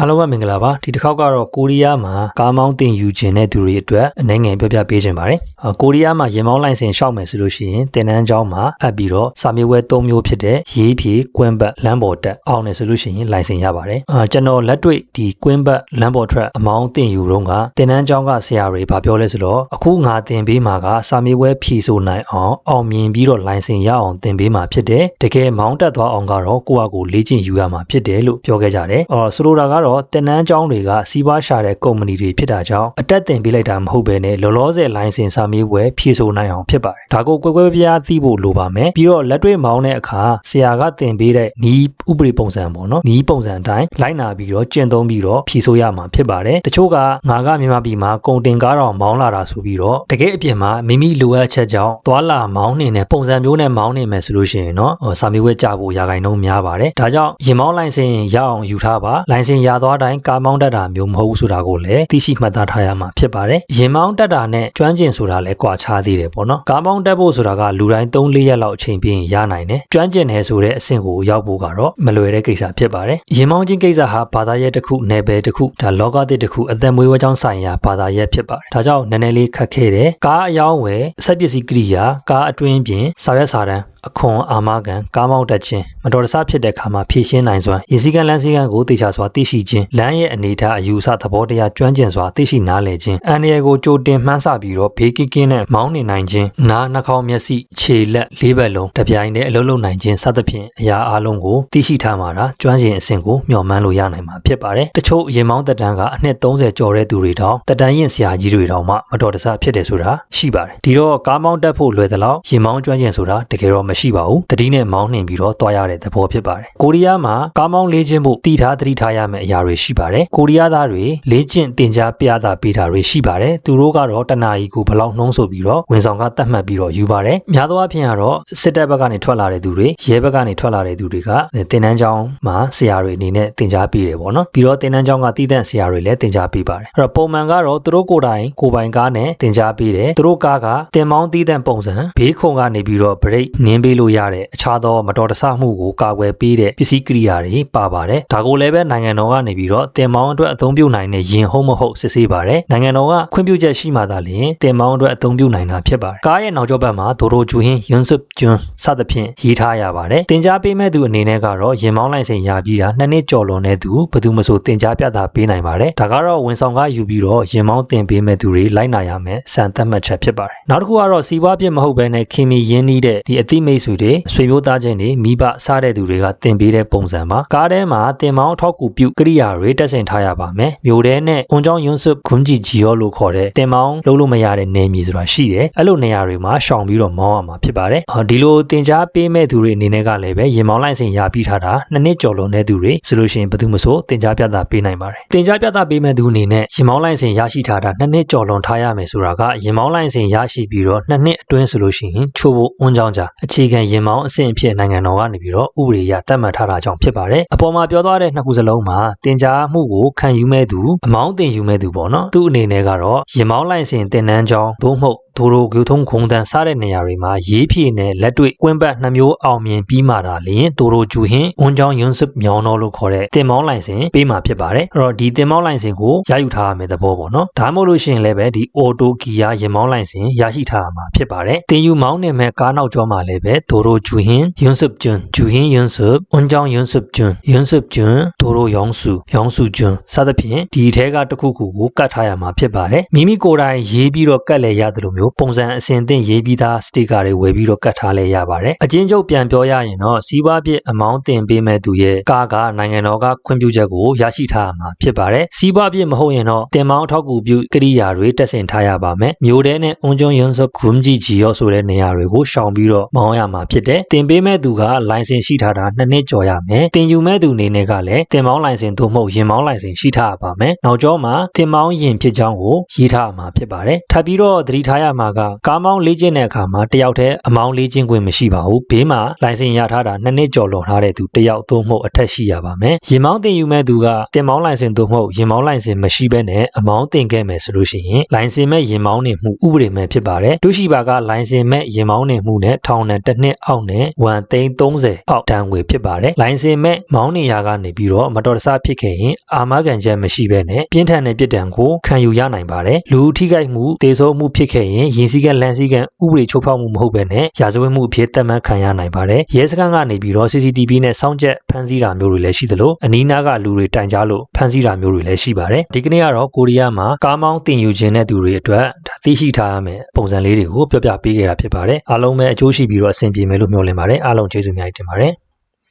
အားလုံးပဲမင်္ဂလာပါဒီတစ်ခေါက်ကတော့ကိုရီးယားမှာကားမောင်းတင်ယူခြင်းတဲ့သူတွေအတွက်အနေငယ်ပြောပြပေးခြင်းပါတယ်အာကိုရီးယားမှာရင်မောင်းလိုင်စင်ရှောက်မယ်ဆိုလို့ရှိရင်တင်နန်းကျောင်းမှာအပ်ပြီးတော့စာမေးပွဲ၃မျိုးဖြစ်တဲ့ရေးဖြေကွင်းဘတ်လမ်းပေါ်တက်အောင်တယ်ဆိုလို့ရှိရင်လိုင်စင်ရပါတယ်အာကျွန်တော်လက်တွေ့ဒီကွင်းဘတ်လမ်းပေါ်ထွက်အမောင်းတင်ယူတော့ကတင်နန်းကျောင်းကဆရာတွေဗာပြောလဲဆိုတော့အခုငါတင်ပေးမှာကစာမေးပွဲဖြေဆိုနိုင်အောင်အောင်မြင်ပြီးတော့လိုင်စင်ရအောင်တင်ပေးမှာဖြစ်တယ်တကယ်မောင်းတက်သွားအောင်ကတော့ကိုယ့်အကိုလေ့ကျင့်ယူရမှာဖြစ်တယ်လို့ပြောခဲ့ကြတယ်အော်ဆိုလိုတာကတော့တင်နန်းကျောင်းတွေကစီးပွားရှာတဲ့ကုမ္ပဏီတွေဖြစ်တာကြောင့်အတက်တင်ပေးလိုက်တာမဟုတ်ဘဲနဲ့လောလောဆယ်လိုင်စင်စာမေးပွဲဖြေဆိုနိုင်အောင်ဖြစ်ပါတယ်ဒါကိုကွယ်ကွယ်ပြားသိဖို့လိုပါမယ်ပြီးတော့လက်တွေ့မောင်းတဲ့အခါဆရာကတင်ပေးတဲ့နီးဥပဒေပုံစံပေါ့နော်နီးပုံစံအတိုင်းလိုက်နာပြီးတော့ကျင့်သုံးပြီးတော့ဖြေဆိုရမှာဖြစ်ပါတယ်တချို့ကငါကမြန်မာပြည်မှာကုန်တင်ကားတော်မောင်းလာတာဆိုပြီးတော့တကယ်အပြင်မှာမိမိလိုအပ်ချက်ကြောင့်သွာလာမောင်းနေတဲ့ပုံစံမျိုးနဲ့မောင်းနေမယ်ဆိုလို့ရှိရင်တော့ဟိုစာမေးပွဲကြဖို့ရာဂိုင်နှုန်းများပါတယ်ဒါကြောင့်ရင်မောင်းလိုင်စင်ရအောင်ယူထားပါလိုင်စင်ရသွားတိုင်းကားမောင်းတတ်တာမျိုးမဟုတ်ဘူးဆိုတာကိုလည်းသိရှိမှတ်သားထားရမှာဖြစ်ပါတယ်ရင်မောင်းတတ်တာနဲ့ကျွမ်းကျင်ဆိုတာလည်းကွာခြားသေးတယ်ပေါ့နော်ကားမောင်းတက်ဖို့ဆိုတာကလူတိုင်း3-4ရက်လောက်အချိန်ပြင်းရနိုင်တယ်ကျွမ်းကျင်တယ်ဆိုတဲ့အဆင့်ကိုရောက်ဖို့ကတော့မလွယ်တဲ့ကိစ္စဖြစ်ပါတယ်ရင်မောင်းခြင်းကိစ္စဟာဘာသာရပ်တစ်ခုနယ်ပယ်တစ်ခုဒါလောကသစ်တစ်ခုအသက်မွေးဝမ်းကြောင်းဆိုင်ရာဘာသာရပ်ဖြစ်ပါတယ်ဒါကြောင့်နည်းနည်းလေးခက်ခဲတယ်ကားအယောင်းဝယ်စက်ပစ္စည်းကိရိယာကားအတွင်းပြင်စာရွက်စာတမ်း အခွန်အာမခံကားမောင်းတက်ခြင်းမတော်တဆဖြစ်တဲ့အခါမှာဖြည့်ရှင်းနိုင်စွမ်းရည်စည်းကမ်းလမ်းစည်းကမ်းကိုတေချာစွာသိရှိခြင်းလမ်းရဲ့အနေအထားအယူအဆသဘောတရားကျွမ်းကျင်စွာသိရှိနားလည်ခြင်းအန္တရာယ်ကိုကြိုတင်မှန်းဆပြီးတော့ဘေးကင်းကင်းနဲ့မောင်းနေနိုင်ခြင်းနားနှာခေါင်းမျက်စိခြေလက်လေးဘက်လုံးတစ်ပြိုင်တည်းအလုံးလုံးနိုင်ခြင်းစသဖြင့်အရာအလုံးကိုသိရှိထားမှာဒါကျွမ်းကျင်အဆင့်ကိုမျှော်မှန်းလို့ရနိုင်မှာဖြစ်ပါတယ်တချို့ရင်မောင်းတက်တန်းကအနှစ်30ကျော်တဲ့သူတွေတောင်တက်တန်းရင်ဆရာကြီးတွေတောင်မှမတော်တဆဖြစ်တယ်ဆိုတာရှိပါတယ်ဒီတော့ကားမောင်းတက်ဖို့လွယ်သလောက်ရင်မောင်းကျွမ်းကျင်ဆိုတာတကယ်တော့မမရှိပါဘူးတတိနဲ့မောင်းနှင်ပြီးတော့သွားရတဲ့သဘောဖြစ်ပါတယ်ကိုရီးယားမှာကားမောင်းလေ့ကျင့်ဖို့တည်ထားတတိထားရမယ့်အရာတွေရှိပါတယ်ကိုရီးယားသားတွေလေ့ကျင့်သင်ကြားပြသပေးတာတွေရှိပါတယ်သူတို့ကတော့တနာရီကိုဘလောက်နှုံးဆိုပြီးတော့ဝန်ဆောင်ကတတ်မှတ်ပြီးတော့ယူပါတယ်များသောအားဖြင့်ကတော့စစ်တပ်ဘက်ကနေထွက်လာတဲ့သူတွေရဲဘက်ကနေထွက်လာတဲ့သူတွေကသင်တန်းကျောင်းမှာဆရာတွေအနေနဲ့သင်ကြားပေးတယ်ပေါ့နော်ပြီးတော့သင်တန်းကျောင်းကတည်တံ့ဆရာတွေလည်းသင်ကြားပေးပါတယ်အဲ့တော့ပုံမှန်ကတော့သူတို့ကိုယ်တိုင်ကိုယ်ပိုင်ကားနဲ့သင်ကြားပေးတယ်သူတို့ကားကတင်မောင်းတည်တံ့ပုံစံဘေးခုံကနေပြီးတော့ break နင်းပေးလို့ရတဲ့အခြားသောမတော်တဆမှုကိုကာကွယ်ပေးတဲ့ပစ္စည်းကိရိယာတွေပါပါတယ်ဒါကိုလည်းပဲနိုင်ငံတော်ကနေပြီးတော့တင်မောင်းအတွက်အသုံးပြုနိုင်တဲ့ရင်ဟုတ်မဟုတ်စစ်ဆေးပါတယ်နိုင်ငံတော်ကခွင့်ပြုချက်ရှိမှသာလျှင်တင်မောင်းအတွက်အသုံးပြုနိုင်တာဖြစ်ပါတယ်ကားရဲ့နောက်ကျောဘက်မှာဒိုရိုဂျူဟင်းယွန်းဆွတ်ကျွန်းစသဖြင့်ရေးထားရပါတယ်တင် जा ပေးမဲ့သူအနေနဲ့ကတော့ရင်မောင်းလိုင်စင်ရပြီးတာနှစ်နှစ်ကျော်လွန်တဲ့သူဘယ်သူမှဆိုတင် जा ပြတာပေးနိုင်ပါတယ်ဒါကတော့ဝန်ဆောင်ကယူပြီးတော့ရင်မောင်းတင်ပေးမဲ့သူတွေလိုက်နာရမယ်စံသတ်မှတ်ချက်ဖြစ်ပါတယ်နောက်တစ်ခုကတော့စီးပွားပြစ်မဟုတ်ဘဲနဲ့ခင်မီရင်းနှီးတဲ့ဒီအသိမတ်ဆွေတွေဆွေမျိုးသားချင်းတွေမိဘစားတဲ့သူတွေကတင်ပေးတဲ့ပုံစံပါကားထဲမှာတင်မောင်းအထောက်ကူပြုကိရိယာတွေတက်ဆင်ထားရပါမယ်မျိုးတဲနဲ့အွန်ကြောင်းယွန်းဆွခွန်ဂျီဂျီယောလို့ခေါ်တဲ့တင်မောင်းလုံးလို့မရတဲ့နေမြေဆိုတာရှိတယ်အဲ့လိုနေရာတွေမှာရှောင်ပြီးတော့မောင်းရမှာဖြစ်ပါတယ်အော်ဒီလိုတင် जा ပေးမဲ့သူတွေအနေနဲ့ကလည်းပဲရင်မောင်းလိုင်းစင်ရပြီးထားတာနှစ်နှစ်ကျော်လွန်တဲ့သူတွေဆိုလို့ရှိရင်ဘယ်သူမှဆိုတင် जा ပြတာပေးနိုင်ပါတယ်တင် जा ပြတာပေးမဲ့သူအနေနဲ့ရင်မောင်းလိုင်းစင်ရရှိထားတာနှစ်နှစ်ကျော်လွန်ထားရမယ်ဆိုတာကရင်မောင်းလိုင်းစင်ရရှိပြီးတော့နှစ်နှစ်အတွင်းဆိုလို့ရှိရင်ချိုးဖို့အွန်ကြောင်းကြအခြေ ခံရင်မောင်းအဆင့်အဖြစ်နိုင်ငံတော်ကနေပြီးတော့ဥပဒေရသတ်မှတ်ထားတာကြောင့်ဖြစ်ပါတယ်အပေါ်မှာပြောသွားတဲ့နှစ်ခုစလုံးမှာတင် जा မှုကိုခံယူမဲ့သူအမောင်းတင်ယူမဲ့သူပေါ့နော်သူ့အနေနဲ့ကတော့ရင်မောင်းလိုင်းစင်တင်နန်းကြောင်းသို့မဟုတ် ဒိုရိုဂူထုံခုံတန်းစားတဲ့နေရာတွေမှာရေးဖြည့်နဲ့လက်တွေ့ကွင်းပတ်နှမျိုးအောင်မြင်ပြီးမှသာလျှင်ဒိုရိုဂျူဟင်းအွန်ချောင်းယွန်းစစ်မြောင်းတော်လို့ခေါ်တဲ့တင်မောင်းလိုင်စင်ပေးမှာဖြစ်ပါတယ်အဲ့တော့ဒီတင်မောင်းလိုင်စင်ကိုရယူထားရမယ့်သဘောပေါ့နော်ဒါမှမဟုတ်လို့ရှိရင်လည်းပဲဒီအော်တိုဂီယာရင်မောင်းလိုင်စင်ရရှိထားရမှာဖြစ်ပါတယ်တင်ယူမောင်းနေမဲ့ကားနောက်ကျောမှာလည်းပဲဒိုရိုဂျူဟင်းယွန်းစစ်ကျွန်းဂျူဟင်းယွန်းစစ်အွန်ချောင်းယွန်းစစ်ကျွန်းယွန်းစစ်ကျွန်းဒိုရိုယောင်စုယောင်စုကျွန်းစသဖြင့်ဒီထဲကတစ်ခုခုကိုကတ်ထားရမှာဖြစ်ပါတယ်မိမိကိုယ်တိုင်ရေးပြီးတော့ကတ်လဲရတယ်လို့မျိုးပုံစံအစဉ်သင့်ရေးပြီးသားစတစ်ကာတွေဝယ်ပြီးတော့ကတ်ထားလဲရပါတယ်အချင်းချုပ်ပြန်ပြောရရင်တော့စီးပွားပြစ်အမောင်းတင်ပေးမဲ့သူရဲ့ကားကနိုင်ငံတော်ကခွင့်ပြုချက်ကိုရရှိထားမှာဖြစ်ပါတယ်စီးပွားပြစ်မဟုတ်ရင်တော့တင်မောင်းထောက်ကူပြုကိရိယာတွေတက်ဆင်ထားရပါမယ်မျိုးတဲနဲ့အွန်ကျွန်းယွန်းဆော့ဂွမ်ဂျီဂျီရောဆိုတဲ့နေရာတွေကိုရှောင်ပြီးတော့မောင်းရမှာဖြစ်တယ်တင်ပေးမဲ့သူကလိုင်စင်ရှိထားတာနှစ်နှစ်ကျော်ရမယ်တင်ယူမဲ့သူအနေနဲ့ကလည်းတင်မောင်းလိုင်စင်သို့မဟုတ်ရင်မောင်းလိုင်စင်ရှိထားရပါမယ်နောက်ကျောမှာတင်မောင်းရင်ဖြစ်ကြောင်းကိုရေးထားမှာဖြစ်ပါတယ်ထပ်ပြီးတော့သတိထားရမှာကကားမောင်းလေ့ကျင့်တဲ့အခါမှာတယောက်တည်းအမောင်းလေ့ကျင့်ခွင့်မရှိပါဘူးဘေးမှာလိုင်စင်ရထားတာနှစ်နှစ်ကျော်လွန်ထားတဲ့သူတယောက်သို့မဟုတ်အထက်ရှိရပါမယ်ရင်မောင်းတင်ယူမဲ့သူကတင်မောင်းလိုင်စင်သို့မဟုတ်ရင်မောင်းလိုင်စင်မရှိဘဲနဲ့အမောင်းတင်ခဲ့မယ်ဆိုလို့ရှိရင်လိုင်စင်မဲ့ရင်မောင်းနေမှုဥပဒေမဲ့ဖြစ်ပါတယ်တို့ရှိပါကလိုင်စင်မဲ့ရင်မောင်းနေမှုနဲ့ထောင်နဲ့တစ်နှစ်အောက်နဲ့ဝန်သိန်း30အောက်တန်းငွေဖြစ်ပါတယ်လိုင်စင်မဲ့မောင်းနေရာကနေပြီးတော့မတော်တဆဖြစ်ခဲ့ရင်အာမခံချက်မရှိဘဲနဲ့ပြင်းထန်တဲ့ပြစ်ဒဏ်ကိုခံယူရနိုင်ပါတယ်လူထိခိုက်မှုတေဆုံးမှုဖြစ်ခဲ့ရင်ရင်စည်းကလန်စည်းကဥပဒေချိုးဖောက်မှုမဟုတ်ဘဲနဲ့ရာဇဝတ်မှုအဖြစ်သက်မှတ်ခံရနိုင်ပါတယ်ရဲစခန်းကနေပြီးတော့ CCTV နဲ့စောင့်ကြက်ဖမ်းဆီးတာမျိုးတွေလည်းရှိသလိုအနီးနားကလူတွေတိုင်ကြားလို့ဖမ်းဆီးတာမျိုးတွေလည်းရှိပါတယ်ဒီကနေ့ကတော့ကိုရီးယားမှာကားမောင်းတင်ယူခြင်းတဲ့သူတွေအတွက်ဒါသိရှိထားရမယ်ပုံစံလေးတွေကိုပြောပြပေးခဲ့တာဖြစ်ပါတယ်အားလုံးပဲအကျိုးရှိပြီးတော့အဆင်ပြေမယ်လို့မျှော်လင့်ပါတယ်အားလုံးကျေးဇူးများတင်ပါတယ်